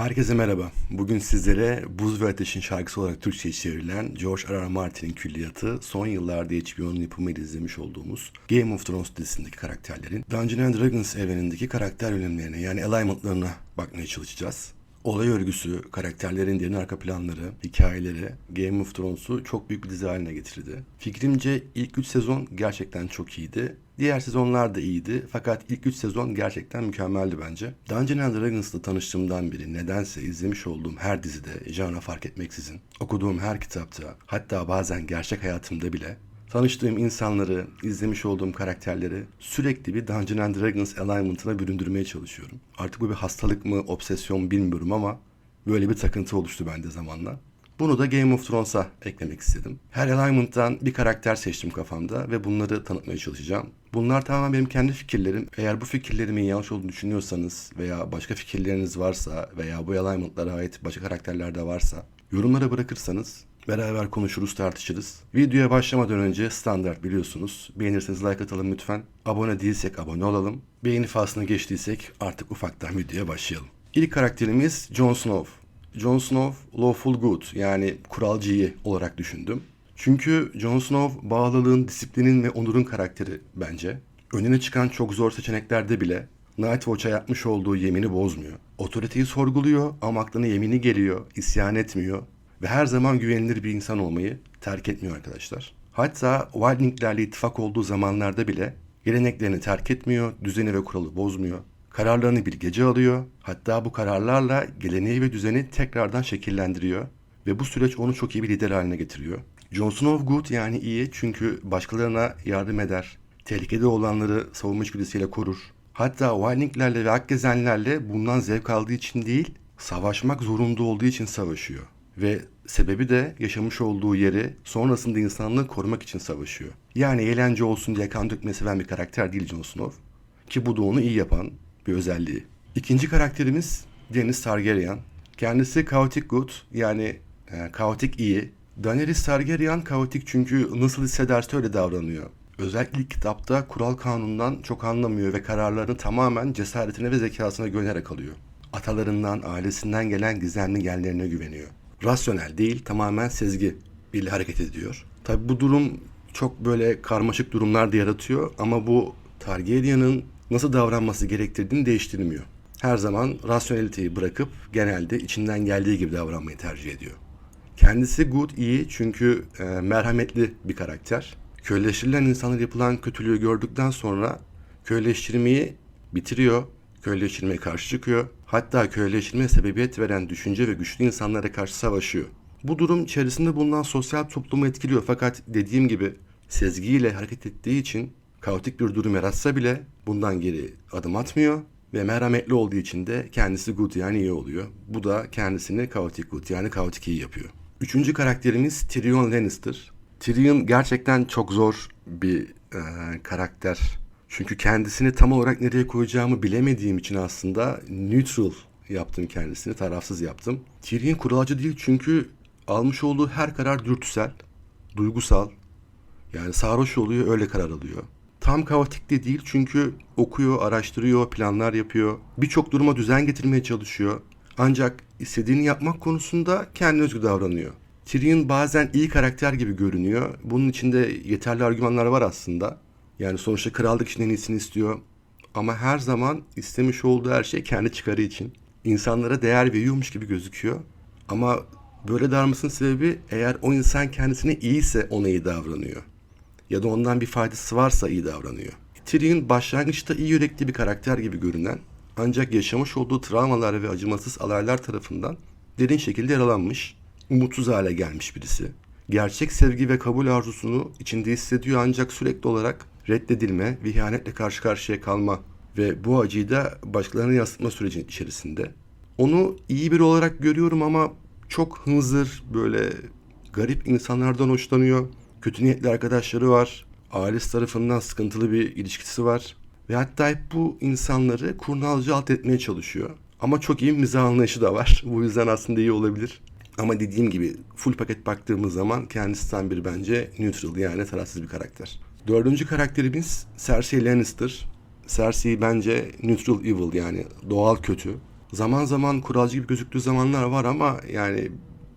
Herkese merhaba. Bugün sizlere Buz ve Ateş'in şarkısı olarak Türkçe'ye çevrilen George R. R. Martin'in külliyatı son yıllarda HBO'nun yapımıyla izlemiş olduğumuz Game of Thrones dizisindeki karakterlerin Dungeons and Dragons evrenindeki karakter yönelimlerine yani alignment'larına bakmaya çalışacağız. Olay örgüsü, karakterlerin derin arka planları, hikayeleri Game of Thrones'u çok büyük bir dizi haline getirdi. Fikrimce ilk 3 sezon gerçekten çok iyiydi. Diğer sezonlar da iyiydi fakat ilk 3 sezon gerçekten mükemmeldi bence. Dungeons and Dragons'la tanıştığımdan beri nedense izlemiş olduğum her dizide, janra fark etmeksizin, okuduğum her kitapta, hatta bazen gerçek hayatımda bile Tanıştığım insanları, izlemiş olduğum karakterleri sürekli bir Dungeons and Dragons alignment'ına büründürmeye çalışıyorum. Artık bu bir hastalık mı, obsesyon bilmiyorum ama böyle bir takıntı oluştu bende zamanla. Bunu da Game of Thrones'a eklemek istedim. Her alignment'tan bir karakter seçtim kafamda ve bunları tanıtmaya çalışacağım. Bunlar tamamen benim kendi fikirlerim. Eğer bu fikirlerimin yanlış olduğunu düşünüyorsanız veya başka fikirleriniz varsa veya bu alignment'lara ait başka karakterler de varsa yorumlara bırakırsanız Beraber konuşuruz, tartışırız. Videoya başlamadan önce standart biliyorsunuz. Beğenirseniz like atalım lütfen. Abone değilsek abone olalım. Beğeni faslına geçtiysek artık ufaktan videoya başlayalım. İlk karakterimiz Jon Snow. Jon Snow lawful good yani kuralcı iyi olarak düşündüm. Çünkü Jon Snow bağlılığın, disiplinin ve onurun karakteri bence. Önüne çıkan çok zor seçeneklerde bile Nightwatch'a yapmış olduğu yemini bozmuyor. Otoriteyi sorguluyor ama aklına yemini geliyor, isyan etmiyor ve her zaman güvenilir bir insan olmayı terk etmiyor arkadaşlar. Hatta Wildling'lerle ittifak olduğu zamanlarda bile geleneklerini terk etmiyor, düzeni ve kuralı bozmuyor. Kararlarını bir gece alıyor. Hatta bu kararlarla geleneği ve düzeni tekrardan şekillendiriyor. Ve bu süreç onu çok iyi bir lider haline getiriyor. Jon Snow good yani iyi çünkü başkalarına yardım eder. Tehlikede olanları savunma içgüdüsüyle korur. Hatta Wildling'lerle ve Akgezenlerle bundan zevk aldığı için değil, savaşmak zorunda olduğu için savaşıyor. Ve sebebi de yaşamış olduğu yeri sonrasında insanlığı korumak için savaşıyor. Yani eğlence olsun diye kan dökmeyi seven bir karakter değil Jon Snow. Ki bu da onu iyi yapan bir özelliği. İkinci karakterimiz Daenerys Targaryen. Kendisi Chaotic Good yani e, kaotik iyi. Daenerys Targaryen kaotik çünkü nasıl hissederse öyle davranıyor. Özellikle kitapta kural kanundan çok anlamıyor ve kararlarını tamamen cesaretine ve zekasına güvenerek alıyor. Atalarından, ailesinden gelen gizemli genlerine güveniyor rasyonel değil tamamen sezgi ile hareket ediyor. Tabi bu durum çok böyle karmaşık durumlar da yaratıyor ama bu Targaryen'ın nasıl davranması gerektirdiğini değiştirmiyor. Her zaman rasyoneliteyi bırakıp genelde içinden geldiği gibi davranmayı tercih ediyor. Kendisi good, iyi çünkü e, merhametli bir karakter. Köleleştirilen insanlar yapılan kötülüğü gördükten sonra köleleştirmeyi bitiriyor, köleleştirmeye karşı çıkıyor Hatta köleleştirmeye sebebiyet veren düşünce ve güçlü insanlara karşı savaşıyor. Bu durum içerisinde bulunan sosyal toplumu etkiliyor fakat dediğim gibi sezgiyle hareket ettiği için kaotik bir durum yaratsa bile bundan geri adım atmıyor ve merhametli olduğu için de kendisi good yani iyi oluyor. Bu da kendisini kaotik good yani kaotik iyi yapıyor. Üçüncü karakterimiz Tyrion Lannister. Tyrion gerçekten çok zor bir e, karakter çünkü kendisini tam olarak nereye koyacağımı bilemediğim için aslında neutral yaptım kendisini, tarafsız yaptım. Tyrion kuralcı değil çünkü almış olduğu her karar dürtüsel, duygusal. Yani sarhoş oluyor, öyle karar alıyor. Tam kaotik de değil çünkü okuyor, araştırıyor, planlar yapıyor. Birçok duruma düzen getirmeye çalışıyor. Ancak istediğini yapmak konusunda kendi özgü davranıyor. Tyrion bazen iyi karakter gibi görünüyor. Bunun içinde yeterli argümanlar var aslında. Yani sonuçta krallık için en iyisini istiyor. Ama her zaman istemiş olduğu her şey kendi çıkarı için. İnsanlara değer veriyormuş gibi gözüküyor. Ama böyle davranmasının sebebi eğer o insan kendisine iyiyse ona iyi davranıyor. Ya da ondan bir faydası varsa iyi davranıyor. Tyrion başlangıçta iyi yürekli bir karakter gibi görünen ancak yaşamış olduğu travmalar ve acımasız alaylar tarafından derin şekilde yaralanmış, umutsuz hale gelmiş birisi. Gerçek sevgi ve kabul arzusunu içinde hissediyor ancak sürekli olarak reddedilme ve ihanetle karşı karşıya kalma ve bu acıyı da başkalarına yansıtma sürecinin içerisinde. Onu iyi biri olarak görüyorum ama çok hınzır, böyle garip insanlardan hoşlanıyor. Kötü niyetli arkadaşları var. Ailesi tarafından sıkıntılı bir ilişkisi var. Ve hatta hep bu insanları kurnazca alt etmeye çalışıyor. Ama çok iyi mizah anlayışı da var. Bu yüzden aslında iyi olabilir. Ama dediğim gibi full paket baktığımız zaman kendisi tam bir bence neutral yani tarafsız bir karakter. Dördüncü karakterimiz Cersei Lannister. Cersei bence neutral evil yani doğal kötü. Zaman zaman kuralcı gibi gözüktüğü zamanlar var ama yani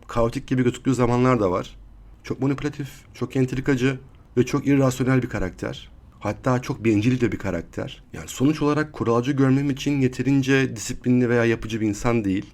kaotik gibi gözüktüğü zamanlar da var. Çok manipülatif, çok entrikacı ve çok irrasyonel bir karakter. Hatta çok bencil de bir karakter. Yani sonuç olarak kuralcı görmem için yeterince disiplinli veya yapıcı bir insan değil.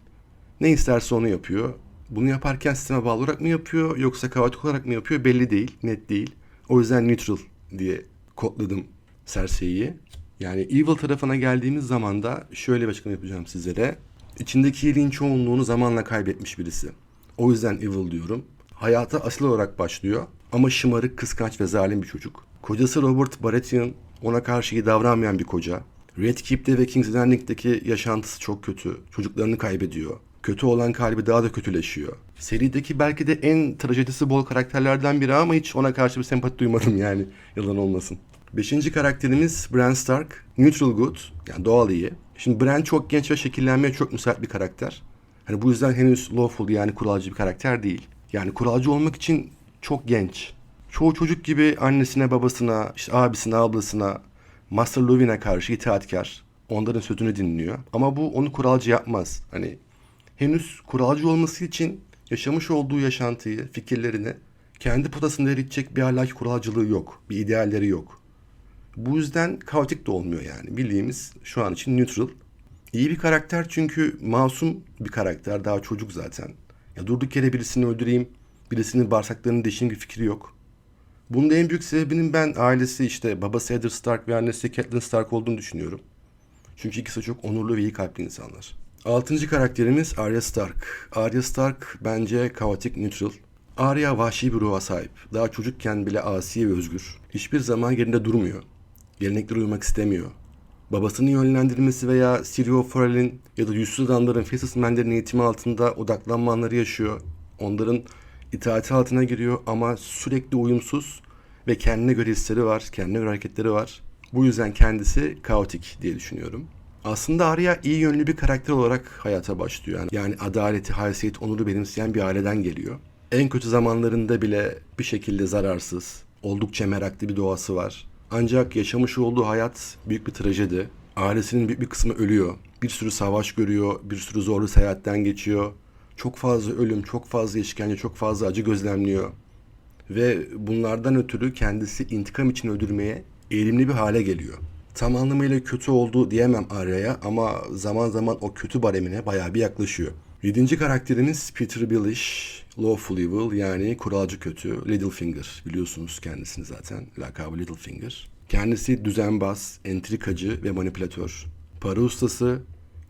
Ne isterse onu yapıyor. Bunu yaparken sisteme bağlı olarak mı yapıyor yoksa kaotik olarak mı yapıyor belli değil, net değil. O yüzden neutral diye kodladım Cersei'yi. Yani evil tarafına geldiğimiz zaman da şöyle bir açıklama yapacağım sizlere. İçindeki iyiliğin çoğunluğunu zamanla kaybetmiş birisi. O yüzden evil diyorum. Hayata asıl olarak başlıyor ama şımarık, kıskanç ve zalim bir çocuk. Kocası Robert Baratheon ona karşı iyi davranmayan bir koca. Red Keep'te ve King's Landing'deki yaşantısı çok kötü. Çocuklarını kaybediyor. Kötü olan kalbi daha da kötüleşiyor. Serideki belki de en trajedisi bol karakterlerden biri ama hiç ona karşı bir sempati duymadım yani. Yalan olmasın. Beşinci karakterimiz Bran Stark. Neutral good, yani doğal iyi. Şimdi Bran çok genç ve şekillenmeye çok müsait bir karakter. Hani bu yüzden henüz lawful yani kuralcı bir karakter değil. Yani kuralcı olmak için çok genç. Çoğu çocuk gibi annesine, babasına, işte abisine, ablasına, Master Luwin'e karşı itaatkar. Onların sözünü dinliyor. Ama bu onu kuralcı yapmaz. Hani henüz kuralcı olması için yaşamış olduğu yaşantıyı, fikirlerini kendi potasında eritecek bir ahlaki kuralcılığı yok. Bir idealleri yok. Bu yüzden kaotik de olmuyor yani. Bildiğimiz şu an için neutral. İyi bir karakter çünkü masum bir karakter. Daha çocuk zaten. Ya durduk yere birisini öldüreyim, birisinin bağırsaklarını deşeyim bir fikri yok. Bunun en büyük sebebinin ben ailesi işte babası Eddard Stark ve annesi Catelyn Stark olduğunu düşünüyorum. Çünkü ikisi çok onurlu ve iyi kalpli insanlar. Altıncı karakterimiz Arya Stark. Arya Stark bence kaotik neutral. Arya vahşi bir ruha sahip. Daha çocukken bile asi ve özgür. Hiçbir zaman yerinde durmuyor. Geleneklere uymak istemiyor. Babasının yönlendirmesi veya Sirio Forel'in ya da yüzsüz adamların Faceless Man'lerin eğitimi altında odaklanma anları yaşıyor. Onların itaati altına giriyor ama sürekli uyumsuz ve kendine göre hisleri var, kendine göre hareketleri var. Bu yüzden kendisi kaotik diye düşünüyorum. Aslında Arya iyi yönlü bir karakter olarak hayata başlıyor. Yani, yani adaleti, haysiyet, onuru benimseyen bir aileden geliyor. En kötü zamanlarında bile bir şekilde zararsız, oldukça meraklı bir doğası var. Ancak yaşamış olduğu hayat büyük bir trajedi. Ailesinin büyük bir kısmı ölüyor. Bir sürü savaş görüyor, bir sürü zorlu seyahatten geçiyor. Çok fazla ölüm, çok fazla işkence, çok fazla acı gözlemliyor. Ve bunlardan ötürü kendisi intikam için öldürmeye eğilimli bir hale geliyor. Tam anlamıyla kötü oldu diyemem Arya'ya ama zaman zaman o kötü baremine bayağı bir yaklaşıyor. Yedinci karakterimiz Peter Baelish, Lawful Evil yani kuralcı kötü, Littlefinger. Biliyorsunuz kendisini zaten, lakabı Littlefinger. Kendisi düzenbaz, entrikacı ve manipülatör. Para ustası,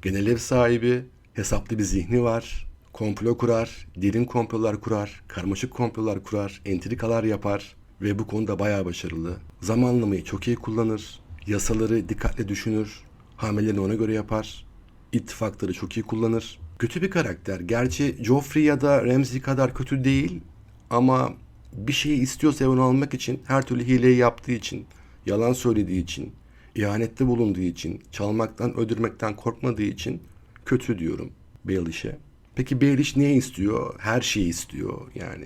genel ev sahibi, hesaplı bir zihni var, komplo kurar, derin komplolar kurar, karmaşık komplolar kurar, entrikalar yapar ve bu konuda bayağı başarılı. Zamanlamayı çok iyi kullanır, yasaları dikkatle düşünür, hamlelerini ona göre yapar, ittifakları çok iyi kullanır. Kötü bir karakter. Gerçi Joffrey ya da Ramsay kadar kötü değil ama bir şeyi istiyorsa onu almak için her türlü hileyi yaptığı için, yalan söylediği için, ihanette bulunduğu için, çalmaktan, öldürmekten korkmadığı için kötü diyorum Baelish'e. Peki Baelish niye istiyor? Her şeyi istiyor. Yani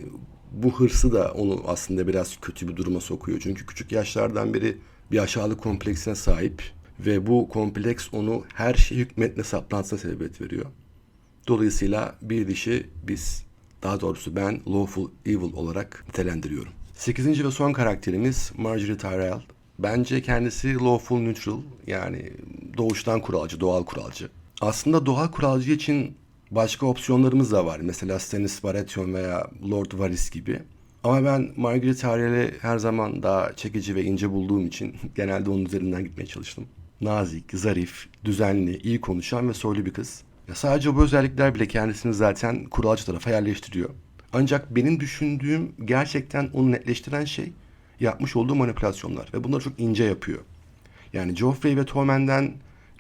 bu hırsı da onu aslında biraz kötü bir duruma sokuyor. Çünkü küçük yaşlardan beri bir aşağılık kompleksine sahip ve bu kompleks onu her şeyi hükmetme saplantısına sebebiyet veriyor. Dolayısıyla bir dişi biz, daha doğrusu ben Lawful Evil olarak nitelendiriyorum. Sekizinci ve son karakterimiz Marjorie Tyrell. Bence kendisi Lawful Neutral yani doğuştan kuralcı, doğal kuralcı. Aslında doğal kuralcı için başka opsiyonlarımız da var. Mesela Stannis Baratheon veya Lord Varys gibi. Ama ben Margaret Tyrell'i her zaman daha çekici ve ince bulduğum için genelde onun üzerinden gitmeye çalıştım. Nazik, zarif, düzenli, iyi konuşan ve soylu bir kız. Ya sadece bu özellikler bile kendisini zaten kuralcı tarafa yerleştiriyor. Ancak benim düşündüğüm gerçekten onu netleştiren şey yapmış olduğu manipülasyonlar ve bunları çok ince yapıyor. Yani Joffrey ve Tommen'den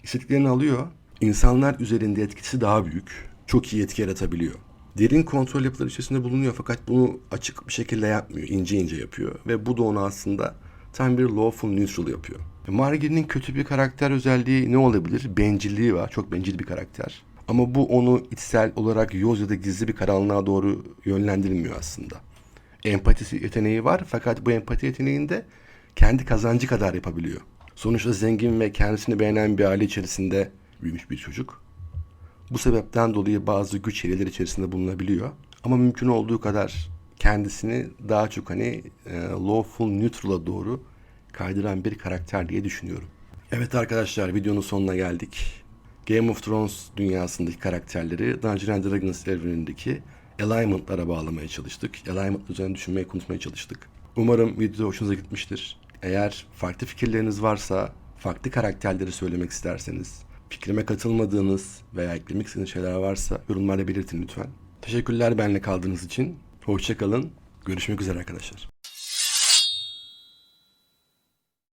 istediklerini alıyor. İnsanlar üzerinde etkisi daha büyük. Çok iyi etki yaratabiliyor. Derin kontrol yapıları içerisinde bulunuyor fakat bunu açık bir şekilde yapmıyor. ince ince yapıyor. Ve bu da onu aslında tam bir lawful neutral yapıyor. Margie'nin kötü bir karakter özelliği ne olabilir? Bencilliği var. Çok bencil bir karakter. Ama bu onu içsel olarak yoz ya da gizli bir karanlığa doğru yönlendirmiyor aslında. Empati yeteneği var fakat bu empati yeteneğinde kendi kazancı kadar yapabiliyor. Sonuçta zengin ve kendisini beğenen bir aile içerisinde büyümüş bir çocuk. Bu sebepten dolayı bazı güç hileleri içerisinde bulunabiliyor. Ama mümkün olduğu kadar kendisini daha çok hani e, lawful neutral'a doğru kaydıran bir karakter diye düşünüyorum. Evet arkadaşlar videonun sonuna geldik. Game of Thrones dünyasındaki karakterleri Dungeons and Dragons evrenindeki alignment'lara bağlamaya çalıştık. Alignment üzerine düşünmeye, konuşmaya çalıştık. Umarım video hoşunuza gitmiştir. Eğer farklı fikirleriniz varsa, farklı karakterleri söylemek isterseniz, fikrime katılmadığınız veya eklemek istediğiniz şeyler varsa yorumlarda belirtin lütfen. Teşekkürler benimle kaldığınız için. Hoşçakalın. Görüşmek üzere arkadaşlar.